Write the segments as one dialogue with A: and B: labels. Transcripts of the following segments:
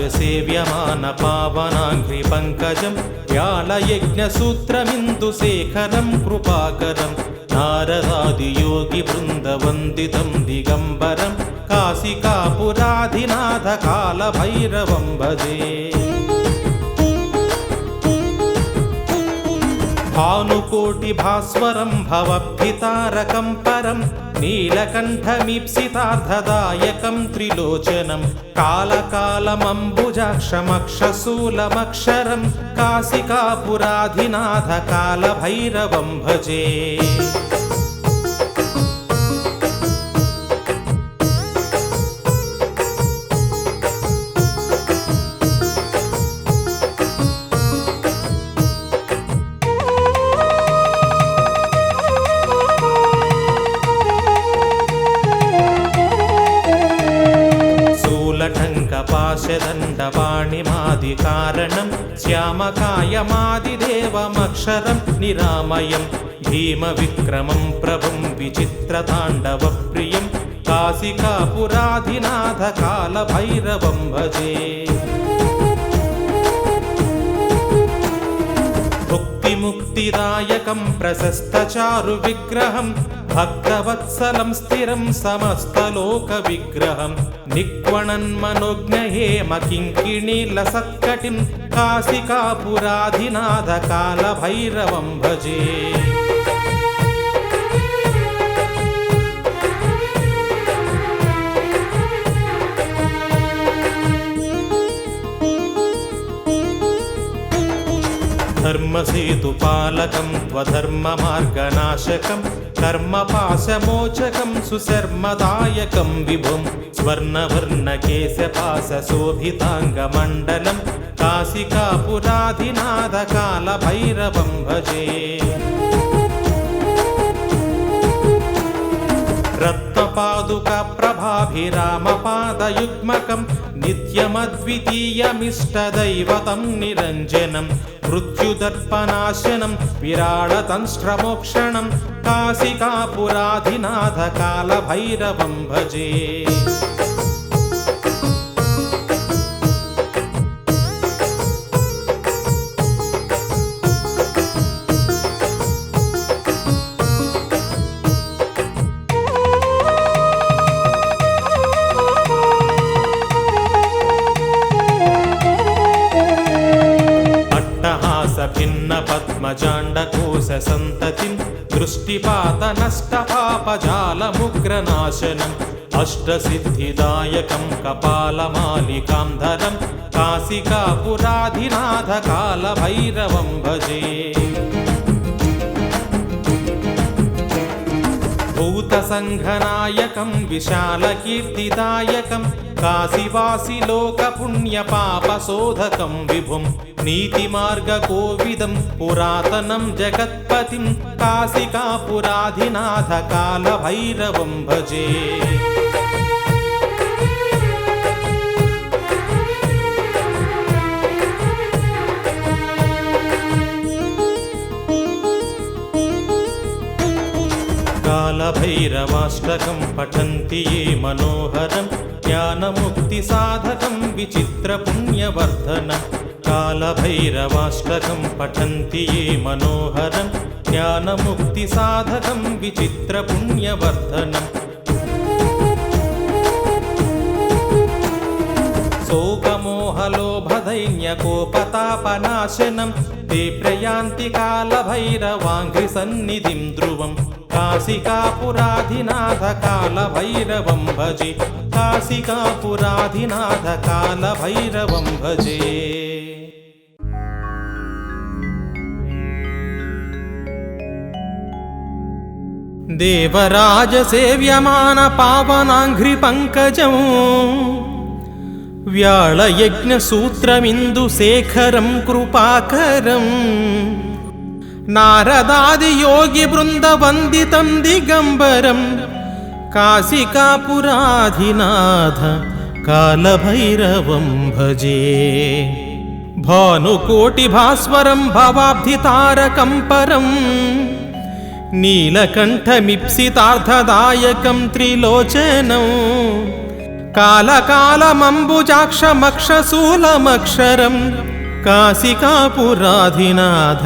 A: देवराजसेव्यमान पावनाङ्घ्रिपङ्कजं व्यालयज्ञसूत्रमिन्दुशेखरं कृपाकरं नारदादियोगिवृन्दवन्दितं दिगम्बरं काशिकापुराधिनाथकालभैरवं भजे భానుకోటిభాస్వరం భవద్భితారకం పరం నీలకంఠమీప్సితార్థదాయకం త్రిలోచనం కాలకాలమంబుజాక్షమక్షశూలమక్షరం కాశికాపురాధినాథ కాలభైరవం భజే श्यामकायमादिदेवमक्षरं निरामयं भीमविक्रमं प्रभुं विचित्रताण्डवप्रियं काशिकापुराधिनाथकालभैरवं भजे భక్తవత్సలం స్థిరం సమస్తలోక విగ్రహం. నిక్వణన్మనోజ్ఞహేమ కింకిణీల సత్కటిం కాశికాపురాధినాథ కాలభైరవం భజే. धर्मसेतुपालकं त्वधर्ममार्गनाशकं कर्मपाशमोचकं सुशर्मदायकं विभुं स्वर्णवर्णकेशपाशशोभिताङ्गमण्डलं काशिकापुराधिनाथकालभैरवं भजे रत्नपादुकप्रभाभिरामपादयुग्मकं नित्यमद्वितीयमिष्टदैवतं निरञ्जनं మృత్యుదర్పనాశనం విరాళతంస్రమోక్షణం కాశికాపురాధినాథ కాలభైరవం భజే दृष्टिपातनष्टपापजालमुग्रनाशनम् अष्टसिद्धिदायकं कपालमालिकां धरं काशिकापुराधिनाथकालभैरवं भजे भूतसङ्घनायकं विशालकीर्तिदायकं काशिवासिलोकपुण्यपापशोधकं विभुं नीतिमार्गकोविदं पुरातनं जगत्पतिं काशिकापुराधिनाथकालभैरवं भजे कालभैरवाष्टकं पठन्ति ये मनोहरं ज्ञानमुक्तिसाधकं विचित्रपुण्यवर्धनं कालभैरवाष्टकं पठन्ति ये मनोहरं ज्ञानमुक्तिसाधकं विचित्रपुण्यवर्धनम् शोकमोहलोभदैन्यकोपतापनाशनं ते प्रयान्ति कालभैरवाङ्घ्रिसन्निधिं ध्रुवं काशिकापुराधिनाथकालभैरवं भजे काशिकापुराधिनाथकालभैरवं भजे देवराजसेव्यमानपावनाङ्घ्रिपङ्कजम् व्याळयज्ञसूत्रमिन्दुशेखरं कृपाकरम् नारदादियोगिवृन्दवन्दितं दिगम्बरं काशिकापुराधिनाथ कालभैरवं भजे भानुकोटिभास्वरं भवाब्धितारकं परम् नीलकण्ठमीप्सितार्थदायकं त्रिलोचनम् कालकालमम्बुजाक्षमक्षशूलमक्षरम् काशिकापुराधिनाथ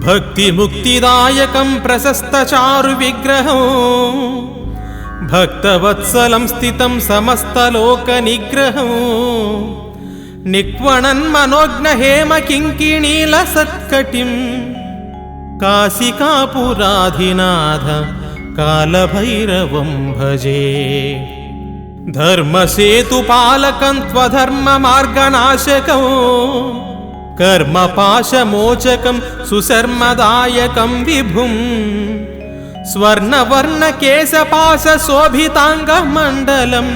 A: भक्तिमुक्तिदायकं प्रशस्तचारुविग्रहं भक्तवत्सलं स्थितं समस्तलोकनिग्रहम् निक्वणन्मनोज्ञहेमकिङ्किणीलसत्कटिम् काशिकापुराधिनाथ कालभैरवं भजे। धर्मसेतुपालकं त्वधर्ममार्गनाशकम् कर्मपाशमोचकं सुशर्मदायकं विभुम् स्वर्णवर्णकेशपाशशोभिताङ्गमण्डलम्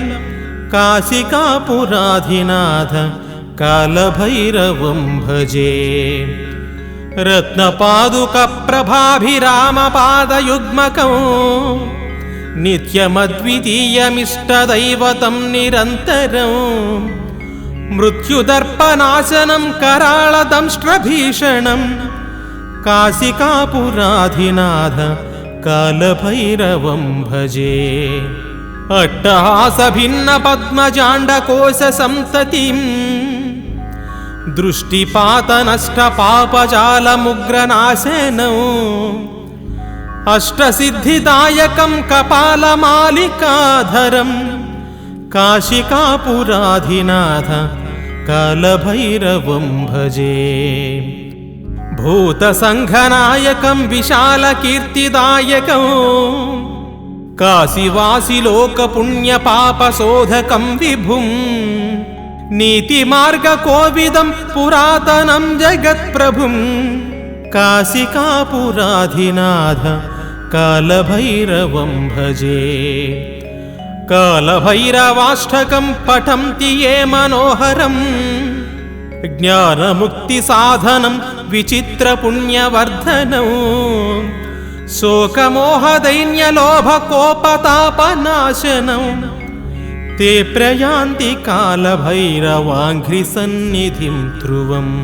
A: काशिकापुराधिनाथ कालभैरवं भजे। रत्नपादुकप्रभाभिरामपादयुग्मकम् नित्यमद्वितीयमिष्टदैवतं निरन्तरम् मृत्युदर्पनाशनं कराळदंष्ट्रभीषणं काशिकापुराधिनाथ कालभैरवं भजे अट्टहासभिन्नपद्मजाण्डकोशसन्ततिम् दृष्टिपातनष्टपापजालमुग्रनाशनौ अष्टसिद्धिदायकं कपालमालिकाधरम् काशिकापुराधिनाथ कालभैरवं भजे। भूतसङ्घनायकं विशालकीर्तिदायकम् काशिवासिलोकपुण्यपापशोधकं विभुम् नीतिमार्गकोविदं पुरातनं जगत्प्रभुम् काशिकापुराधिनाथ कालभैरवं भजे कालभैरवाष्टकं पठन्ति ये मनोहरम्। ज्ञानमुक्तिसाधनं विचित्रपुण्यवर्धनम् शोकमोहदैन्यलोभकोपतापनाशनम् ते प्रयान्ति कालभैरवाङ्घ्रिसन्निधिं ध्रुवम्